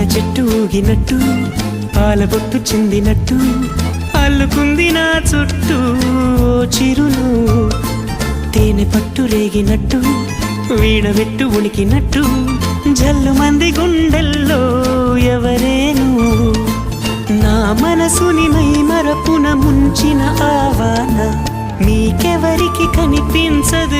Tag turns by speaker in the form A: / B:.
A: పూల చెట్టు ఊగినట్టు పాల బొట్టు చిందినట్టు అల్లుకుంది నా చుట్టూ చిరును. తేనె పట్టు రేగినట్టు వీణవెట్టు ఉనికినట్టు జల్లు మంది గుండెల్లో ఎవరేను. నా మనసుని మై మరపున ముంచిన ఆవాన మీకెవరికి కనిపించదు